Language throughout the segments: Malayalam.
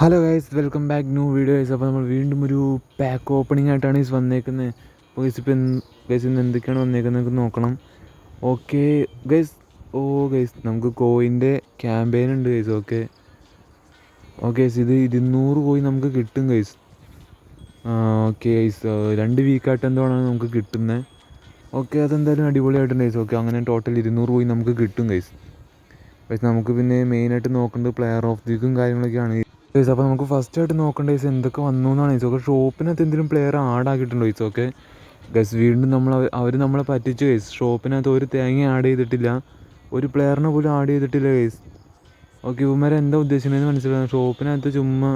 Hello guys welcome back new videos അപ്പോൾ നമ്മൾ വീണ്ടും ഒരു പാക്ക് ഓപ്പണിംഗ് ആയിട്ടാണ് ഗൈസ് വന്നേക്കുന്നത് അപ്പോൾ ഗൈസ് ഇപ്പം ഗൈസ് ഇന്ന് എന്തൊക്കെയാണ് വന്നേക്കുന്നത് നമുക്ക് നോക്കണം. ഓക്കെ ഗൈസ് ഓ ഗൈസ് നമുക്ക് കോയിന്റെ ക്യാമ്പയിൻ ഉണ്ട് ഗൈസ് ഓക്കെ ഓക്കെ ഗൈസ് ഇത് ഇരുന്നൂറ് കോയിൻ നമുക്ക് കിട്ടും ഗൈസ് ഓക്കെ ഗൈസ് രണ്ട് വീക്കായിട്ട് എന്താണ് നമുക്ക് കിട്ടുന്നത് ഓക്കെ അതെന്തായാലും അടിപൊളിയായിട്ടുണ്ട് ഗൈസ് ഓക്കെ അങ്ങനെ ടോട്ടൽ ഇരുന്നൂറ് കോയിൻ നമുക്ക് കിട്ടും ഗൈസ് ഗൈസ് നമുക്ക് പിന്നെ മെയിനായിട്ട് നോക്കേണ്ടത് പ്ലെയർ ഓഫ് ദിക്കും കാര്യങ്ങളൊക്കെയാണ് ഗൈസ് അപ്പോൾ നമുക്ക് ഫസ്റ്റ് ആയിട്ട് നോക്കേണ്ട ഗൈസ് എന്തൊക്കെ വന്നു എന്നാണ് ഗൈസ് ഓക്കെ ഷോപ്പിനകത്ത് എന്തെങ്കിലും പ്ലെയർ ആഡ് ആക്കിയിട്ടുണ്ടോ ഗൈസ് ഓക്കെ ഗൈസ് വീണ്ടും നമ്മൾ അവർ നമ്മളെ പറ്റിച്ചു ഗൈസ് ഷോപ്പിനകത്ത് ഒരു തേങ്ങ ആഡ് ചെയ്തിട്ടില്ല. ഒരു പ്ലെയറിനെ പോലും ആഡ് ചെയ്തിട്ടില്ല ഗൈസ് ഓക്കെ ഇവന്മാരെ എന്താ ഉദ്ദേശിക്കുന്നതെന്ന് മനസ്സിലായി? ഷോപ്പിനകത്ത് ചുമ്മാ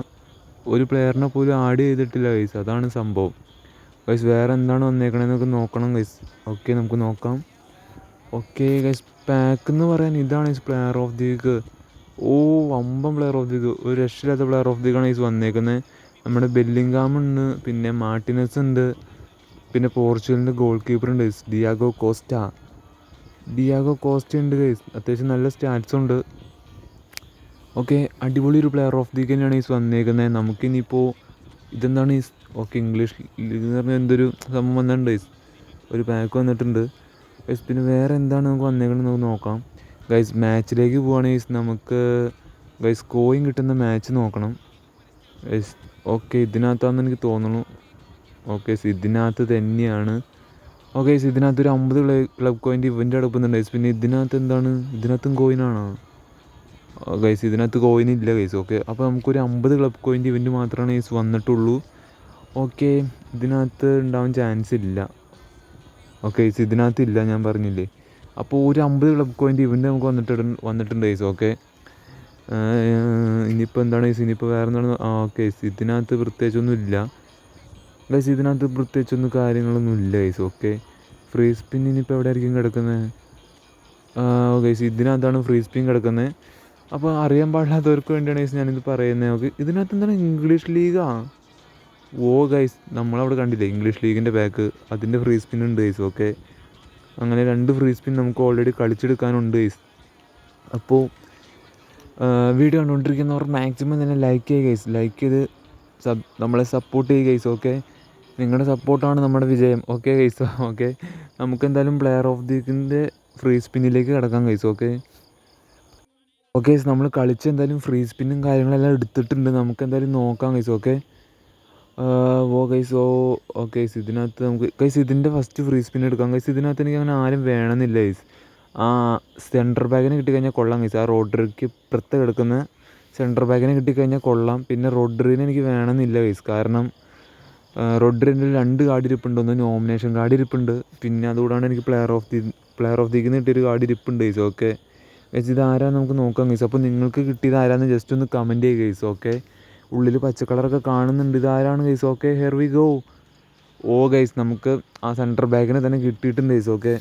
ഒരു പ്ലെയറിനെ പോലും ആഡ് ചെയ്തിട്ടില്ല ഗൈസ് അതാണ് സംഭവം. ഗൈസ് വേറെ എന്താണ് വന്നേക്കണതെന്നൊക്കെ നോക്കണം ഗൈസ് ഓക്കെ നമുക്ക് നോക്കാം. ഓക്കെ ഗൈസ് പാക്ക് എന്ന് പറയാൻ ഇതാണ് guys player of the week oh അമ്പം player of the ഒരു രക്ഷയില്ലാത്ത പ്ലെയർ ഓഫ് ദി ഗണേസ് വന്നേക്കുന്നത് നമ്മുടെ ബെല്ലിംഗാം ഉണ്ട് പിന്നെ മാർട്ടിനസ് ഉണ്ട് പിന്നെ പോർച്ചുഗലിന്റെ ഗോൾ കീപ്പർ ഉണ്ട് ഡിയാഗോ കോസ്റ്റ ഡിയാഗോ കോസ്റ്റ ഉണ്ട് ഗൈസ് അത്യാവശ്യം നല്ല സ്റ്റാറ്റ്സ് ഉണ്ട്. ഓക്കെ അടിപൊളി ഒരു പ്ലെയർ ഓഫ് ദി ഗെയിമാണ് ഈസ് വന്നേക്കുന്നത് നമുക്കിനിയിപ്പോൾ ഇതെന്താണ് ഈ ഓക്കെ ഇംഗ്ലീഷ് എന്ന് പറഞ്ഞാൽ എന്തൊരു സംഭവം വന്നിട്ടുണ്ട് ഒരു പാക്ക് വന്നിട്ടുണ്ട്. പിന്നെ വേറെ എന്താണ് നമുക്ക് വന്നേക്കുന്നത് നമുക്ക് നോക്കാം. ഗൈസ് മാച്ചിലേക്ക് പോവുകയാണെങ്കിൽ നമുക്ക് ഗൈസ് കോയിൻ കിട്ടുന്ന മാച്ച് നോക്കണം. ഗൈസ് ഓക്കെ ഇതിനകത്താണെന്ന് എനിക്ക് തോന്നുന്നു. ഓക്കെ ഇതിനകത്ത് തന്നെയാണ്. ഓക്കെ ഇതിനകത്ത് ഒരു അമ്പത് ക്ലബ് കോയിന്റെ ഇവന്റ് അടുപ്പുന്നുണ്ട് ഗൈസ് പിന്നെ ഇതിനകത്ത് എന്താണ്? ഇതിനകത്തും കോയിനാണോ ഗൈസ് ഇതിനകത്ത് കോയിൻ ഇല്ല ഗൈസ് ഓക്കെ അപ്പോൾ നമുക്കൊരു അമ്പത് ക്ലബ് കോയിന്റെ ഇവന്റ് മാത്രമാണ് ഗൈസ് വന്നിട്ടുള്ളൂ. ഓക്കെ ഇതിനകത്ത് ഉണ്ടാവാൻ ചാൻസ് ഇല്ല. ഓക്കെ ഇതിനകത്ത് ഇല്ല ഞാൻ പറഞ്ഞില്ലേ? അപ്പോൾ ഒരു അമ്പത് ക്ലബ് കോയിന്റെ ഇവന്റ് നമുക്ക് വന്നിട്ടുണ്ട് വന്നിട്ടുണ്ട് ഗൈസ് ഓക്കെ ഇനിയിപ്പോൾ എന്താണ് ഗൈസ് ഇനിയിപ്പോൾ വേറെ എന്താണ്? ആ ഓക്കെ ഇതിനകത്ത് പ്രത്യേകിച്ചൊന്നും ഇല്ല. ഗൈസ് ഇതിനകത്ത് പ്രത്യേകിച്ചൊന്നും കാര്യങ്ങളൊന്നും ഇല്ല ഗൈസ് ഓക്കെ ഫ്രീ സ്പിൻ ഇനിയിപ്പോൾ എവിടെ ആയിരിക്കും കിടക്കുന്നത് ഗൈസ് ഇതിനകത്താണ് ഫ്രീ സ്പിൻ കിടക്കുന്നത് അപ്പോൾ അറിയാൻ പാടില്ലാത്തവർക്ക് വേണ്ടിയാണ് ഗൈസ് ഞാനിത് പറയുന്നത് ഓക്കെ ഇതിനകത്ത് എന്താണ് ഇംഗ്ലീഷ് ലീഗാ ഓ ഗൈസ് നമ്മളവിടെ കണ്ടില്ലേ ഇംഗ്ലീഷ് ലീഗിന്റെ ബാക്ക് അതിന്റെ ഫ്രീ സ്പിൻ ഉണ്ട് ഗൈസ് ഓക്കെ അങ്ങനെ രണ്ട് ഫ്രീ സ്പിൻ നമുക്ക് ഓൾറെഡി കളിച്ചെടുക്കാനുണ്ട് ഗൈസ് അപ്പോൾ വീഡിയോ കണ്ടുകൊണ്ടിരിക്കുന്നവർ മാക്സിമം തന്നെ ലൈക്ക് ചെയ്യുക ഗൈസ് ലൈക്ക് ചെയ്ത് സബ് നമ്മളെ സപ്പോർട്ട് ചെയ്യുക ഗൈസ് ഓക്കെ നിങ്ങളുടെ സപ്പോർട്ടാണ് നമ്മുടെ വിജയം ഓക്കെ ഗൈസ് ഓക്കെ നമുക്ക് എന്തായാലും പ്ലെയർ ഓഫ് ദി വീക്കിന്റെ ഫ്രീ സ്പിന്നിലേക്ക് കിടക്കാം ഗൈസ് ഓക്കെ ഓക്കെ നമ്മൾ കളിച്ച് എന്തായാലും ഫ്രീ സ്പിന്നും കാര്യങ്ങളെല്ലാം എടുത്തിട്ടുണ്ട്. നമുക്ക് എന്തായാലും നോക്കാം ഗൈസ് ഓക്കെ ഓ ഗൈസ് ഓ ഓക്കെ ഗൈസ് ഇതിനകത്ത് നമുക്ക് ഗൈസ് ഇതിന്റെ ഫസ്റ്റ് ഫ്രീ സ്പിൻ എടുക്കാം. ഗൈസ് ഇതിനകത്ത് എനിക്ക് അങ്ങനെ ആരും വേണമെന്നില്ല ഗൈസ് ആ സെന്റർ ബാഗിന് കിട്ടിക്കഴിഞ്ഞാൽ കൊള്ളാം ഗൈസ് ആ റോഡറിക്ക് ഇപ്പുറത്ത് കിടക്കുന്ന സെന്റർ ബാഗിന് കിട്ടിക്കഴിഞ്ഞാൽ കൊള്ളാം. പിന്നെ റോഡറിന് എനിക്ക് വേണമെന്നില്ല ഗൈസ് കാരണം റോഡറിന്റെ രണ്ട് കാർഡ് ഇരിപ്പുണ്ട്. ഒന്ന് നോമിനേഷൻ കാർഡ് ഇരിപ്പുണ്ട്. പിന്നെ അതുകൂടാണ്ട് എനിക്ക് player of the player of ദിക്ക് കിട്ടിയൊരു കാർഡ് ഇരിപ്പുണ്ട് ഗൈസ് ഓക്കെ ഗൈസ് ഇത് ആരാന്ന് നമുക്ക് നോക്കാം ഗൈസ് അപ്പോൾ നിങ്ങൾക്ക് കിട്ടിയത് ആരാന്ന് ജസ്റ്റ് ഒന്ന് കമന്റ് ചെയ്യുക ഗൈസ് ഓക്കെ ഉള്ളിൽ പച്ച കളറൊക്കെ കാണുന്നുണ്ട്. ഇതാരാണ് guys okay here we go oh guys നമുക്ക് ആ സെന്റർ ബാഗിനെ തന്നെ കിട്ടിയിട്ടുണ്ട് ഗൈസ് ഓക്കെ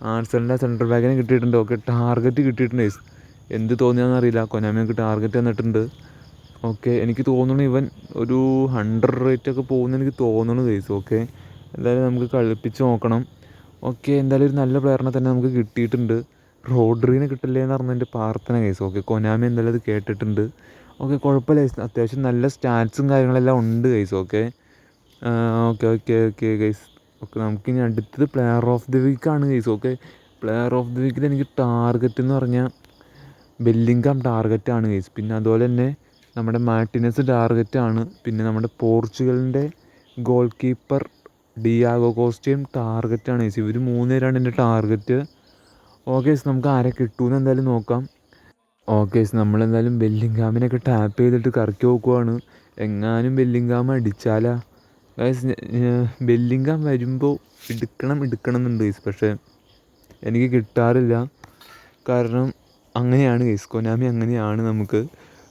ആർസലിന്റെ സെന്റർ ബാഗിനെ കിട്ടിയിട്ടുണ്ട്. ഓക്കെ ടാർഗറ്റ് കിട്ടിയിട്ടുണ്ട് ഗൈസ് എന്ത് തോന്നിയാണെന്ന് അറിയില്ല. കൊനാമിക്ക് ടാർഗറ്റ് തന്നിട്ടുണ്ട്. ഓക്കെ എനിക്ക് തോന്നുന്നു ഇവൻ ഒരു ഹൺഡ്രഡ് റേറ്റ് ഒക്കെ പോകുന്ന എനിക്ക് തോന്നുന്നു ഗൈസ് ഓക്കെ എന്തായാലും നമുക്ക് കളിപ്പിച്ച് നോക്കണം. ഓക്കെ എന്തായാലും ഒരു നല്ല പ്ലെയറിനെ തന്നെ നമുക്ക് കിട്ടിയിട്ടുണ്ട്. റോഡ്രീനെ കിട്ടില്ലേ എന്ന് പറഞ്ഞതിന്റെ പ്രാർത്ഥന ഗൈസ് ഓക്കെ കൊനാമി എന്തായാലും അത് കേട്ടിട്ടുണ്ട്. ഓക്കെ കുഴപ്പമില്ല ഗൈസ് അത്യാവശ്യം നല്ല സ്റ്റാറ്റ്സും കാര്യങ്ങളെല്ലാം ഉണ്ട് guys okay? Okay okay okay guys okay നമുക്കിനി അടുത്തത് player of the വീക്കാണ് guys okay? Player of the വീക്കിൽ എനിക്ക് ടാർഗറ്റ് എന്ന് പറഞ്ഞാൽ ബെല്ലിങ്കാം ടാർഗറ്റാണ് ഗൈസ് പിന്നെ അതുപോലെ തന്നെ നമ്മുടെ മാർട്ടിനസ് ടാർഗറ്റാണ് പിന്നെ നമ്മുടെ പോർച്ചുഗലിന്റെ ഗോൾ കീപ്പർ ഡിയാഗോ കോസ്റ്റയും ടാർഗറ്റാണ് ഗൈസ് ഇവർ മൂന്ന് പേരാണ് എന്റെ ടാർഗറ്റ് ഓക്കെ ഗൈസ് നമുക്ക് ആരെ കിട്ടുമെന്ന് എന്തായാലും നോക്കാം. ഓക്കെ നമ്മളെന്തായാലും ബെല്ലിങ്കാമിനൊക്കെ ടാപ്പ് ചെയ്തിട്ട് കറക്കി നോക്കുവാണ്. എങ്ങാനും ബെല്ലിങ്കാം അടിച്ചാലാ? ഗൈസ് ബെല്ലിങ്കാം വരുമ്പോൾ എടുക്കണം എടുക്കണം എന്നുണ്ട് ഗൈസ് പക്ഷേ എനിക്ക് കിട്ടാറില്ല. കാരണം അങ്ങനെയാണ് ഗൈസ് കൊനാമി അങ്ങനെയാണ് നമുക്ക്.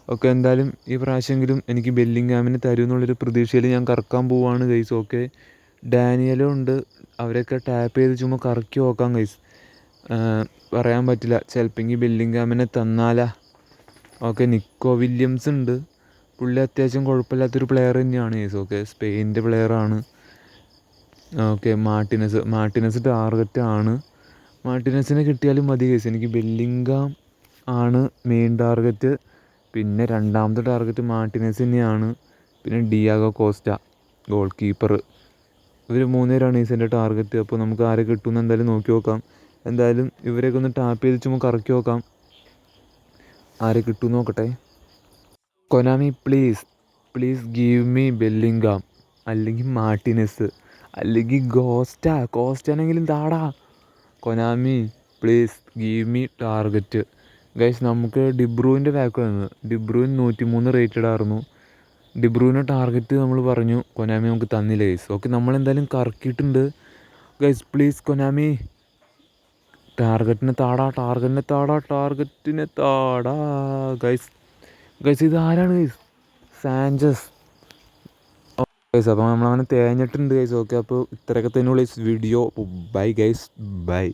ഓക്കെ എന്തായാലും ഈ പ്രാവശ്യമെങ്കിലും എനിക്ക് ബെല്ലിങ്കാമിനെ തരും എന്നുള്ളൊരു പ്രതീക്ഷയിൽ ഞാൻ കറക്കാൻ പോവാണ് ഗൈസ് ഓക്കെ? ഡാനിയലും ഉണ്ട്. അവരൊക്കെ ടാപ്പ് ചെയ്ത് ചുമ്മാ കറക്കി നോക്കാം ഗൈസ് പറയാൻ പറ്റില്ല. ചിലപ്പോൾ ബെല്ലിങ്കാമിനെ തന്നാലാ. ഓക്കെ നിക്കോ വില്യംസ് ഉണ്ട്. പുള്ളി അത്യാവശ്യം കുഴപ്പമില്ലാത്തൊരു പ്ലെയർ തന്നെയാണ്. ഗൈസ് ഓക്കെ സ്പെയിനിന്റെ പ്ലെയറാണ് ഓക്കെ മാർട്ടിനസ് മാർട്ടിനസ് ടാർഗറ്റ് ആണ്. മാർട്ടിനസിനെ കിട്ടിയാലും മതി കേസ് എനിക്ക് ബെല്ലിങ്കാം ആണ് മെയിൻ ടാർഗറ്റ് പിന്നെ രണ്ടാമത്തെ ടാർഗറ്റ് മാർട്ടിനസ് തന്നെയാണ്. പിന്നെ ഡിയാഗോ കോസ്റ്റ ഗോൾ കീപ്പർ ഇവർ മൂന്ന് എന്റെ ടാർഗറ്റ് അപ്പോൾ നമുക്ക് ആരെ കിട്ടുമെന്ന് എന്തായാലും നോക്കി നോക്കാം. എന്തായാലും ഇവരെയൊക്കെ ഒന്ന് ടാപ്പ് ചെയ്ത് ചുമ്മാ കറക്കി നോക്കാം. ആരെ കിട്ടും നോക്കട്ടെ. Konami please please give me Bellingham അല്ലെങ്കിൽ മാർട്ടിനസ് അല്ലെങ്കിൽ ഗോസ്റ്റ. കോസ്റ്റനെങ്കിലും താടാ. Konami please give me target guys നമുക്ക് ഡിബ്രൂവിന്റെ ബാക്ക് വന്നത് ഡിബ്രൂവിൻ നൂറ്റി മൂന്ന് റേറ്റഡ് ആയിരുന്നു. ഡിബ്രൂവിന്റെ ടാർഗറ്റ് നമ്മൾ പറഞ്ഞു. കൊനാമി നമുക്ക് തന്നില്ല. ഗൈസ് ഓക്കെ നമ്മളെന്തായാലും കറക്കിയിട്ടുണ്ട്. ഗൈസ് പ്ലീസ് കൊനാമി ടാർഗറ്റിനെ താടാ ടാർഗറ്റിനെ താടാ ടാർഗറ്റിനെ താടാ. ഗൈസ് ഗൈസ് ഇത് ആരാണ് ഗൈസ് സാഞ്ചസ് ഗൈസ് അപ്പോൾ നമ്മളങ്ങനെ തേഞ്ഞിട്ടുണ്ട് ഗൈസ് ഓക്കെ അപ്പോൾ ഇത്രയൊക്കെ തന്നെയുള്ള വീഡിയോ ബൈ ഗൈസ് ബൈ